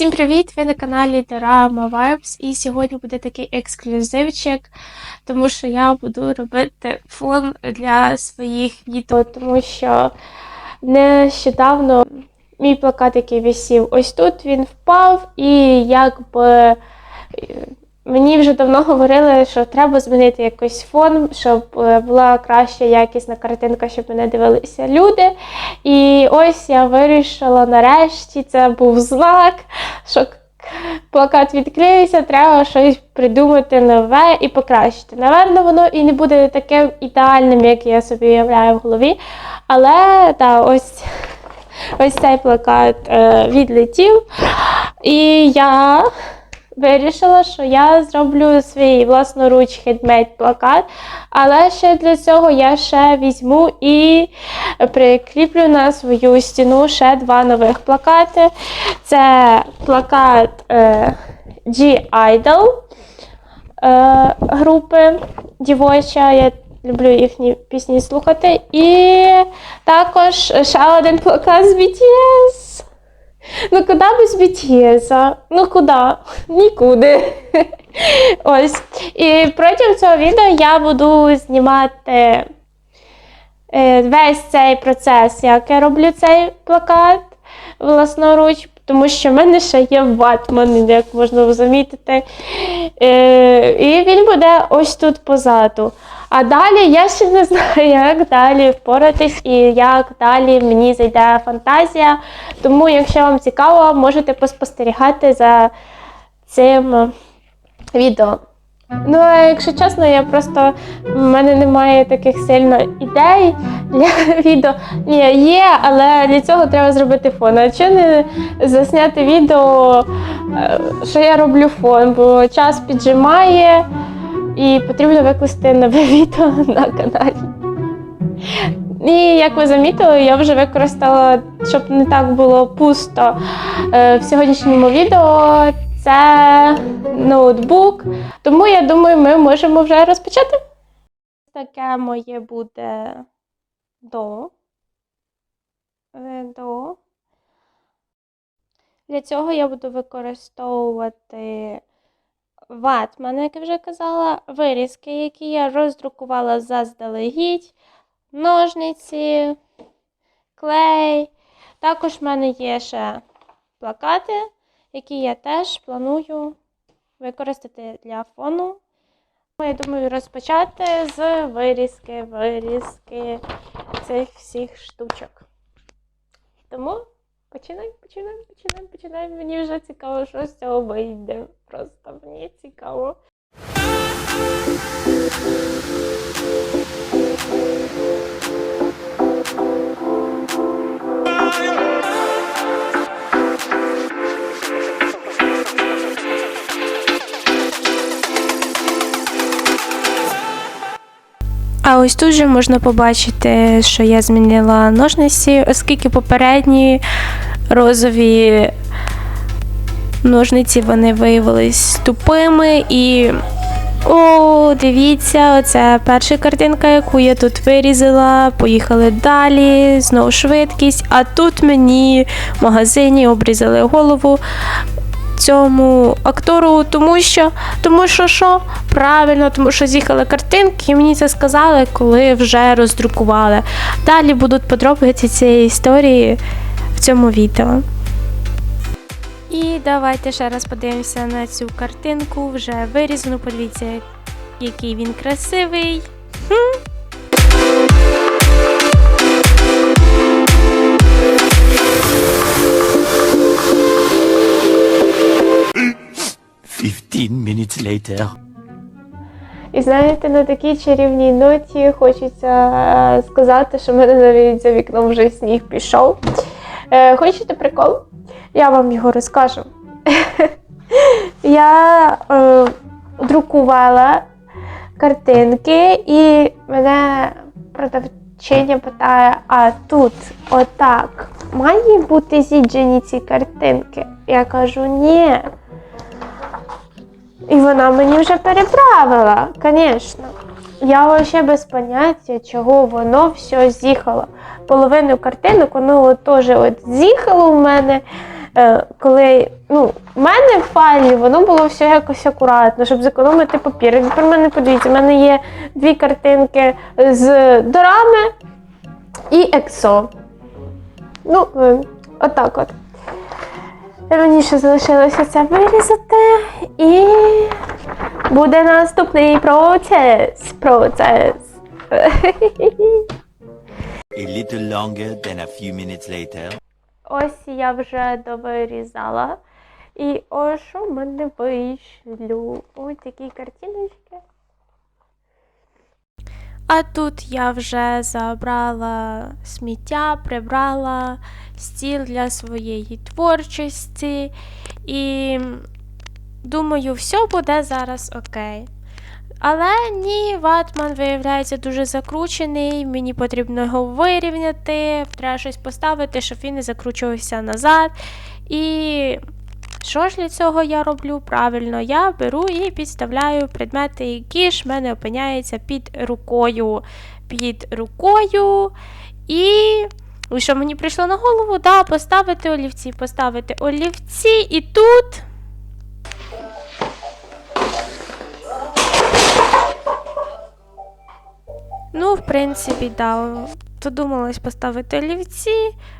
Всім привіт! Ви на каналі Dorama Vibes. І сьогодні буде такий ексклюзивчик, тому що я буду робити фон для своїх відео, тому що нещодавно мій плакат, який висів ось тут, він впав, і якби мені вже давно говорили, що треба змінити якийсь фон, щоб е, була краща якісна картинка, щоб мене дивилися люди. І ось я вирішила нарешті, це був знак, що плакат відкрився, треба щось придумати нове і покращити. Наверно, воно і не буде таким ідеальним, як я собі уявляю в голові. Але та, ось, ось цей плакат е, відлетів. І я вирішила, що я зроблю свій власноруч хендмейд плакат, але ще для цього я ще візьму і прикріплю на свою стіну ще два нових плакати. Це плакат е, G-Idol е, групи дівоча. Я люблю їхні пісні слухати. І також ще один плакат з BTS. Ну куди без BTS? Ну куди? Нікуди. Ось. І протягом цього відео я буду знімати е, весь цей процес, як я роблю цей плакат власноруч, тому що в мене ще є ватман, як можна замітити. Е, і він буде ось тут позаду. А далі я ще не знаю, як далі впоратись і як далі мені зайде фантазія. Тому, якщо вам цікаво, можете поспостерігати за цим е, відео. Ну, а якщо чесно, я просто в мене немає таких сильно ідей для відео. Ні, є, але для цього треба зробити фон. А чи не засняти відео, е, що я роблю фон, бо час піджимає і потрібно викласти нове відео на каналі. І як ви замітили, я вже використала, щоб не так було пусто е, в сьогоднішньому відео. Це ноутбук, тому я думаю, ми можемо вже розпочати. Таке моє буде до. Е, до. Для цього я буду використовувати ватман, як я вже казала, вирізки, які я роздрукувала заздалегідь, ножниці, клей. Також в мене є ще плакати, які я теж планую використати для фону. Ну, Я думаю, розпочати з вирізки, вирізки цих всіх штучок. Тому починаємо, починаємо, починаємо, починаємо. Мені вже цікаво, що з цього вийде. Просто мені цікаво. А ось тут же можна побачити, що я змінила ножниці, оскільки попередні розові ножниці вони виявились тупими і. О, дивіться, оце перша картинка, яку я тут вирізала. Поїхали далі, знову швидкість. А тут мені в магазині обрізали голову цьому актору, тому що, тому що що? Правильно, тому що з'їхали картинки, і мені це сказали, коли вже роздрукували. Далі будуть подробиці цієї історії в цьому відео. І давайте ще раз подивимося на цю картинку, вже вирізану. Подивіться, який він красивий. Хм. Fifteen minutes later. І знаєте, на такій чарівній ноті хочеться е, сказати, що в мене навіть за вікном вже сніг пішов. Е, хочете прикол? Я вам його розкажу. Я е, друкувала картинки, і мене продавчиня питає: а тут отак має бути зіджені ці картинки? Я кажу, ні. І вона мені вже переправила, звісно. Я вообще без поняття, чого воно все з'їхало. Половину картинок воно теж от з'їхало в мене. е, коли ну, в мене в файлі воно було все якось акуратно, щоб зекономити папір. Тепер мене подивіться, в мене є дві картинки з дорами і ексо. Ну, е, отак от. Мені ще залишилося це вирізати і буде наступний процес. Процес. A little longer than a few minutes later. Ось я вже довирізала. І ось що в мене вийшло. Ось такі картиночки. А тут я вже забрала сміття, прибрала стіл для своєї творчості. І думаю, все буде зараз окей. Але ні, ватман виявляється дуже закручений, мені потрібно його вирівняти, треба щось поставити, щоб він не закручувався назад. І що ж для цього я роблю? Правильно, я беру і підставляю предмети, які ж в мене опиняються під рукою. Під рукою. І що мені прийшло на голову? Да, поставити олівці, поставити олівці, і тут. Ну, в принципі, да. Додумалась поставити олівці,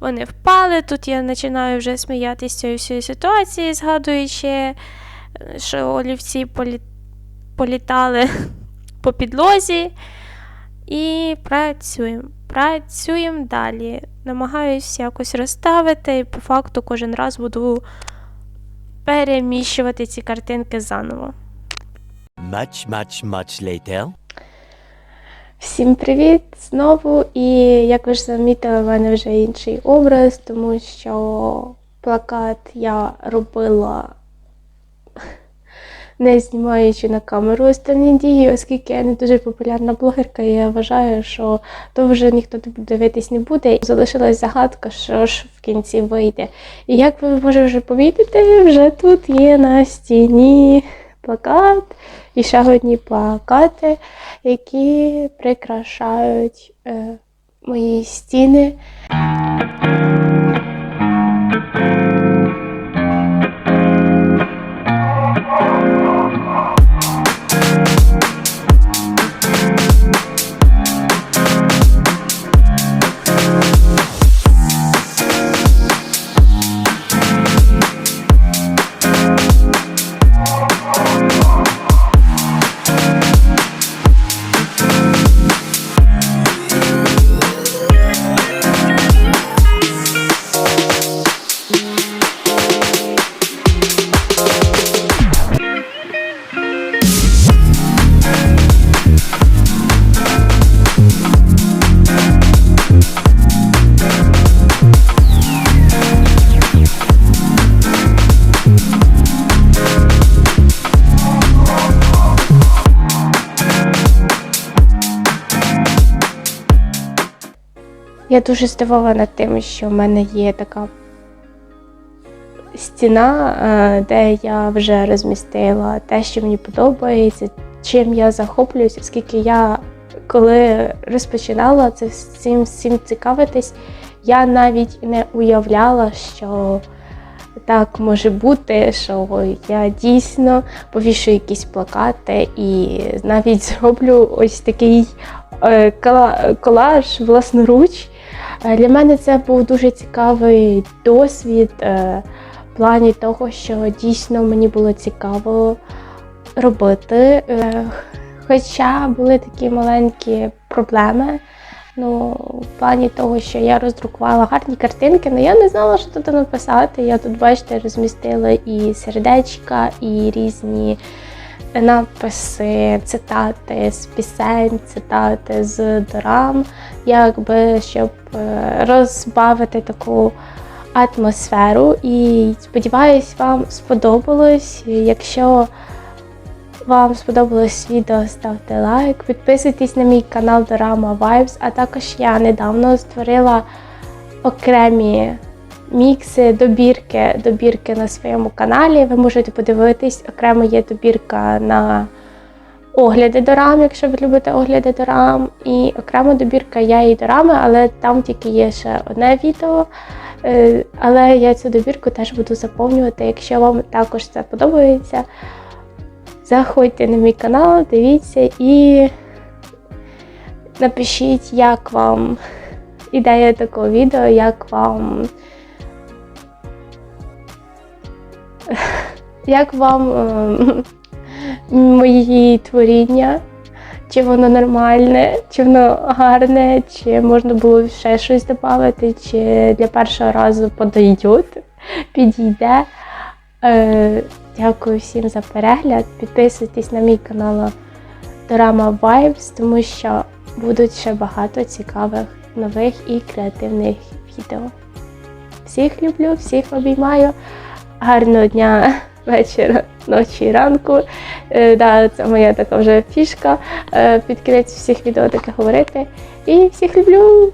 вони впали. Тут я починаю вже сміятися з цієї всієї ситуації, згадуючи, е, що олівці полі... політали по підлозі. І працюємо. Працюємо далі. Намагаюсь якось розставити, і по факту кожен раз буду переміщувати ці картинки заново. Much, much, much later. Всім привіт знову! І як ви ж замітили, в мене вже інший образ, тому що плакат я робила не знімаючи на камеру останні дії, оскільки я не дуже популярна блогерка, і я вважаю, що то вже ніхто дивитись не буде. Залишилась загадка, що ж в кінці вийде. І як ви може вже помітити, вже тут є на стіні плакат і ще одні плакати, які прикрашають е, мої стіни. Я дуже здивована тим, що в мене є така стіна, е, де я вже розмістила те, що мені подобається, чим я захоплююсь, оскільки я коли розпочинала це цим всім цікавитись, я навіть не уявляла, що так може бути, що я дійсно повішу якісь плакати і навіть зроблю ось такий е, колаж власноруч. Е, Для мене це був дуже цікавий досвід е, в плані того, що дійсно мені було цікаво робити. Е, Хоча були такі маленькі проблеми. Ну, в плані того, що я роздрукувала гарні картинки, але я не знала, що тут написати. Я тут, бачите, розмістила і сердечка, і різні надписи, цитати з пісень, цитати з дорам, якби щоб е, розбавити таку атмосферу. І сподіваюсь, вам сподобалось. Якщо вам сподобалось відео, ставте лайк, підписуйтесь на мій канал Dorama Vibes, а також я недавно створила окремі мікси, добірки, добірки на своєму каналі. Ви можете подивитись, окремо є добірка на огляди дорам, якщо ви любите огляди дорам. І окрема добірка я і дорами, але там тільки є ще одне відео. Е, Але я цю добірку теж буду заповнювати. Якщо вам також це подобається, заходьте на мій канал, дивіться і напишіть, як вам ідея такого відео, як вам. Як вам ем, мої творіння? Чи воно нормальне, чи воно гарне, чи можна було ще щось додати, чи для першого разу подойдет, підійде. Е, дякую всім за перегляд. Підписуйтесь на мій канал Дорама Vibes, тому що будуть ще багато цікавих нових і креативних відео. Всіх люблю, всіх обіймаю. Гарного дня, вечора, ночі, ранку. Е, да, це моя така вже фішка. Е, під кінець всіх відео таке говорити. І всіх люблю!